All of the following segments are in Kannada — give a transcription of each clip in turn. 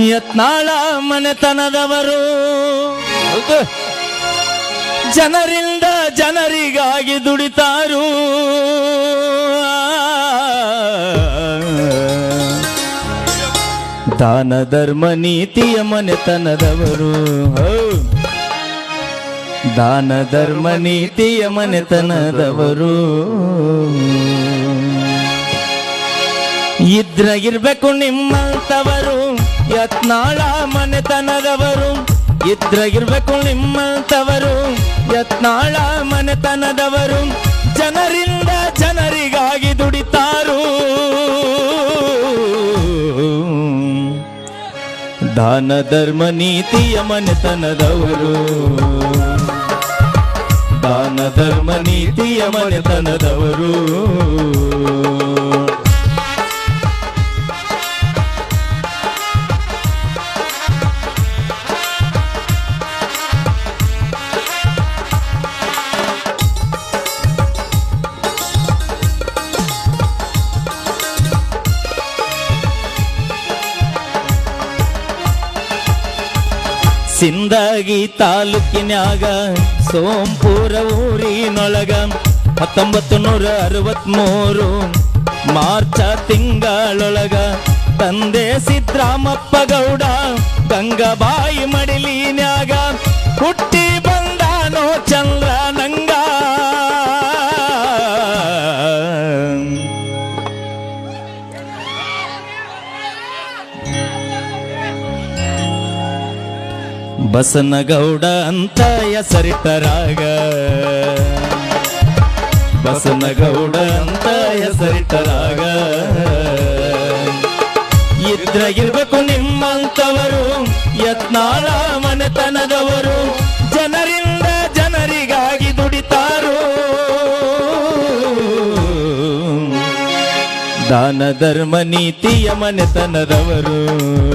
ಯತ್ನಾಳ ಮನೆತನದವರು. ಜನರಿಂದ ಜನರಿಗಾಗಿ ದುಡಿತಾರು. ದಾನ ಧರ್ಮ ನೀತಿಯ ಮನೆತನದವರು. ದಾನ ಧರ್ಮ ನೀತಿಯ ಮನೆತನದವರು. ಇದ್ರಾಗಿರ್ಬೇಕು ನಿಮ್ಮಂತವರು ಯತ್ನಾಳ ಮನೆತನದವರು ಇದ್ರಾಗಿರ್ಬೇಕು ನಿಮ್ಮಂತವರು. ಯತ್ನಾಳ ಮನೆತನದವರು, ಜನರಿಂದ ಜನರಿಗಾಗಿ ದುಡಿತಾರು. ದಾನ ಧರ್ಮ ನೀತಿಯ ಮನೆತನದವರು. ದಾನ ಧರ್ಮ ನೀತಿಯ ಮನೆತನದವರು. ಸಿಂದಗಿ ತಾಲೂಕಿನ್ಯಾಗ ಸೋಂಪುರ ಊರಿನೊಳಗ ಹತ್ತೊಂಬತ್ತು ನೂರ ಅರವತ್ಮೂರು ಮಾರ್ಚ ತಿಂಗಳೊಳಗ ತಂದೆ ಸಿದ್ರಾಮಪ್ಪ ಗೌಡ ಗಂಗಾಬಾಯಿ ಮಡಿಲಿನ್ಯಾಗ ಹುಟ್ಟಿ ಬಸನಗೌಡ ಅಂತ ಹೆಸರಿಟ್ಟರಾಗ ಬಸನಗೌಡ ಅಂತ ಹೆಸರಿಟ್ಟರಾಗ ಇದ್ರಾಗಿರ್ಬೇಕು ನಿಮ್ಮಂತವರು, ಯತ್ನಾಳ ಮನೆತನದವರು, ಜನರಿಂದ ಜನರಿಗಾಗಿ ದುಡಿತಾರೋ. ದಾನ ಧರ್ಮ ನೀತಿಯ ಮನೆತನದವರು.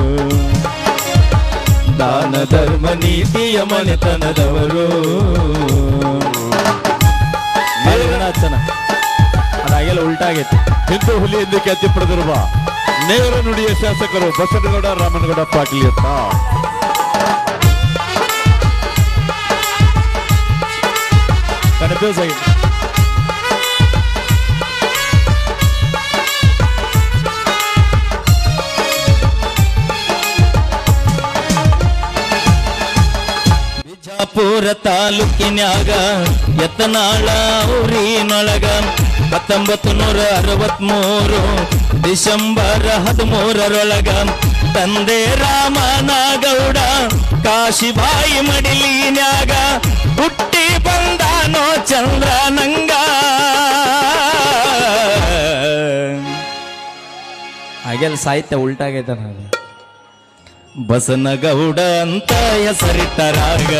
ದಾನ ಧರ್ಮ ನೀತಿಯ ಮನೆತನದವರು. ಅಚ್ಚನ ಅದಾಗೆಲ್ಲ ಉಲ್ಟಾಗೈತೆ. ಹಿಂದೂ ಹುಲಿ ಎಂದು ಖ್ಯಾತಿ ಪಡೆದಿರುವ ನೇರ ನುಡಿಯ ಶಾಸಕರು ಬಸನಗೌಡ ರಾಮನಗೌಡ ಪಾಟೀಲ್ ಅಂತ ಕನ್ಫ್ಯೂಸ್ ಆಗಿದೆ ಬಿಜಾಪುರ ತಾಲೂಕಿನ್ಯಾಗ ಯತ್ನಾಳ ಊರಿನೊಳಗ ಹತ್ತೊಂಬತ್ತು ನೂರ ಅರವತ್ಮೂರು ಡಿಸೆಂಬರ್ ಹದಿಮೂರರೊಳಗ ತಂದೆ ರಾಮನಗೌಡ ಕಾಶಿಬಾಯಿ ಮಡಿಲಿನ್ಯಾಗ ಹುಟ್ಟಿ ಬಂದಾನೋ ಚಂದ್ರ ನಂಗ ಹಾಗೆಲ್ಲ ಸಾಹಿತ್ಯ ಉಲ್ಟಾಗೈತೆ ನಾನು ಬಸನಗೌಡ ಅಂತ ಹೆಸರಿಟ್ಟರಾಗ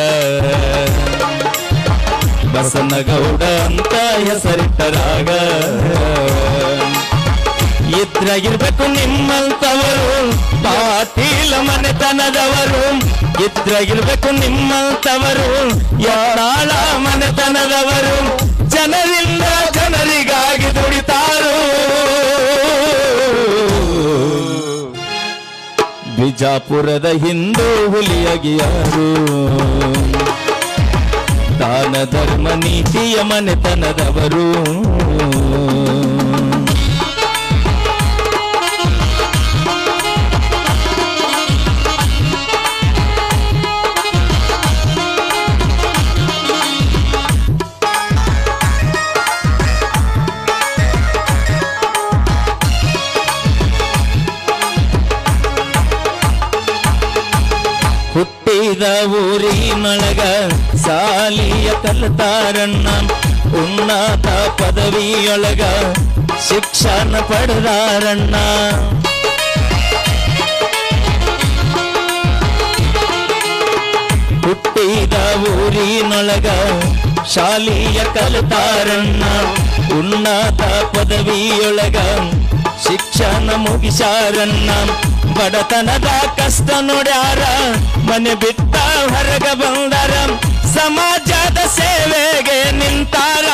ಬಸನಗೌಡ ಅಂತ ಹೆಸರಿಟ್ಟರಾಗ ಇದ್ರಾಗಿರ್ಬೇಕು ನಿಮ್ಮಂತವರು ಪಾಟೀಲ ಮನೆತನದವರು. ಇದ್ರಾಗಿರ್ಬೇಕು ನಿಮ್ಮಂತವರು ಯಾಳ ಮನೆತನದವರು. ಜನರಿಂದ ಬಿಜಾಪುರದ ಹಿಂದೂ ಹುಲಿಯಾಗಿಯಾರು. ದಾನ ಧರ್ಮ ನೀತಿಯ ಮನೆತನದವರು. ಹುಟ್ಟಿದ ಊರಿನೊಳಗ ಸಾಲಿಯ ಕಲಿತಾರಣ್ಣ ಉನ್ನತ ಪದವಿಯೊಳಗ ಶಿಕ್ಷಣ ಪಡೆದಾರಣ್ಣ ಹುಟ್ಟಿದ ಊರಿನೊಳಗ ಶಾಲೆಯ ಕಲಿತಾರಣ್ಣ ಉನ್ನತ ಪದವಿಯೊಳಗ ಶಿಕ್ಷಣ ಮುಗಿಸಾರಣ್ಣ ಬಡತನದ ಕಷ್ಟ ನೋಡ್ಯಾರ, ಮನೆ ಬಿಟ್ಟ ಹೊರಗ ಬಂದಾರ, ಸಮಾಜದ ಸೇವೆಗೆ ನಿಂತಾರ.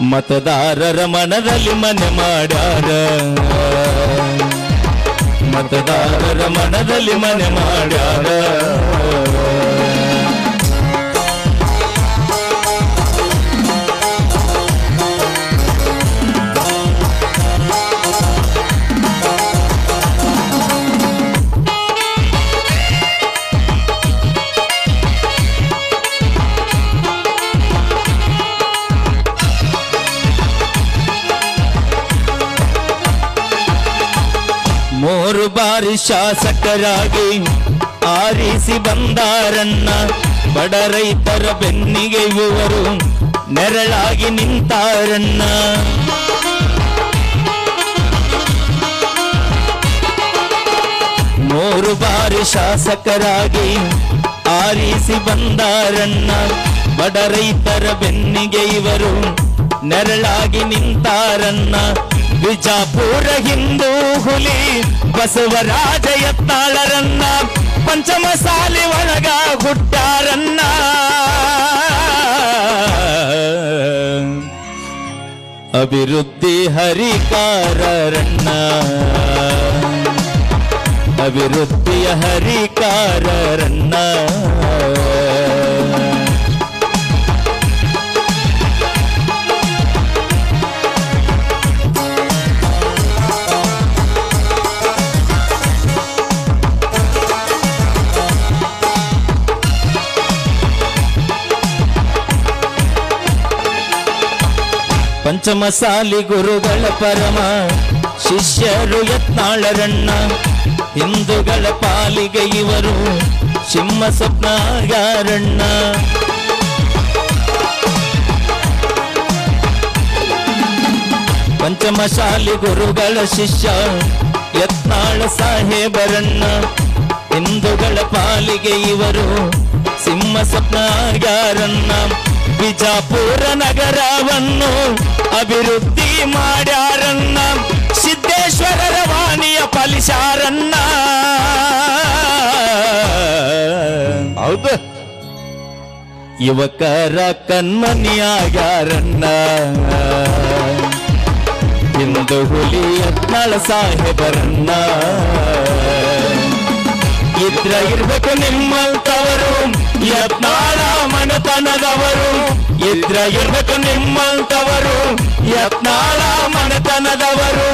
ಮತದಾರರ ಮನದಲ್ಲಿ ಮನೆ ಮಾಡ್ಯಾರ. ಮತದಾರರ ಮನದಲ್ಲಿ ಮನೆ ಮಾಡ್ಯಾರ. ಬಾರಿ ಶಾಸಕರಾಗಿ ಆರಿಸಿ ಬಂದಾರನ್ನ ಬಡ ರೈತರ ಬೆನ್ನಿಗೆ ಇವರು ನೆರಳಾಗಿ ನಿಂತಾರನ್ನ. ಮೂರು ಬಾರಿ ಶಾಸಕರಾಗಿ ಆರಿಸಿ ಬಂದಾರನ್ನ ಬಡ ರೈತರ ಬೆನ್ನಿಗೆ ಇವರು ನೆರಳಾಗಿ ನಿಂತಾರನ್ನ. ವಿಜಾಪುರ ಹಿಂದೂ ಹುಲಿ ಬಸವರಾಜ ಎತ್ತಾಳರನ್ನ ಪಂಚಮಸಾಲಿ ಒಳಗ ಹುಟ್ಟಾರನ್ನ. ಅಭಿವೃದ್ಧಿ ಹರಿಕಾರರನ್ನ. ಅಭಿವೃದ್ಧಿಯ ಹರಿಕಾರರನ್ನ. ಪಂಚಮಸಾಲಿ ಗುರುಗಳ ಪರಮ, ಶಿಷ್ಯರು ಯತ್ನಾಳರಣ್ಣ ಹಿಂದುಗಳ ಪಾಲಿಗೆ ಇವರು ಸಿಂಹ ಸ್ವಪ್ನಗಾರಣ್ಣ ಪಂಚಮಶಾಲಿ ಗುರುಗಳ ಶಿಷ್ಯ ಯತ್ನಾಳ ಸಾಹೇಬರಣ್ಣ ಹಿಂದುಗಳ ಪಾಲಿಗೆ ಇವರು ಸಿಂಹ ಸ್ವಪ್ನಾರಣ್ಣ ಬಿಜಾಪುರ ನಗರವನ್ನು ಅಭಿವೃದ್ಧಿ ಮಾಡ್ಯಾರನ್ನ ಸಿದ್ದೇಶ್ವರರ ವಾಣಿಯ ಫಲಿಸಾರನ್ನ ಹೌದು. ಯುವಕರ ಕಣ್ಮನಿಯಾಗ್ಯಾರನ್ನ. ಇಂದು ಹುಲಿ ಯತ್ನಾಳ ಸಾಹೇಬರನ್ನ. ಇದ್ರ ಇರ್ಬೇಕು ನಿಮ್ಮಂತವರು, ಯತ್ನಾಳ ಮನೆತನದವರು. ಇದ್ರ ಇರ್ಬೇಕು ನಿಮ್ಮಂತವರು, ಯತ್ನಾಳ ಮನತನದವರು.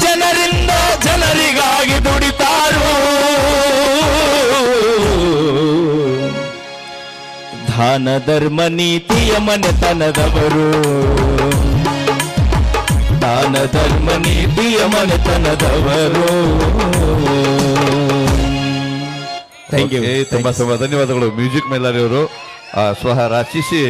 ಜನರಿಂದ ಜನರಿಗಾಗಿ ದುಡಿತಾರು. ದಾನ ಧರ್ಮ ನೀತಿಯ ಮನೆತನದವರು. ದಾನ ಧರ್ಮ ನೀತಿಯ ಮನೆತನದವರು. ಥ್ಯಾಂಕ್ ಯು ತುಂಬಾ ತುಂಬಾ ಧನ್ಯವಾದಗಳು. ಮ್ಯೂಸಿಕ್ ಮೇಲಾರಿಯವರು ಸ್ವಹ ರಚಿಸಿ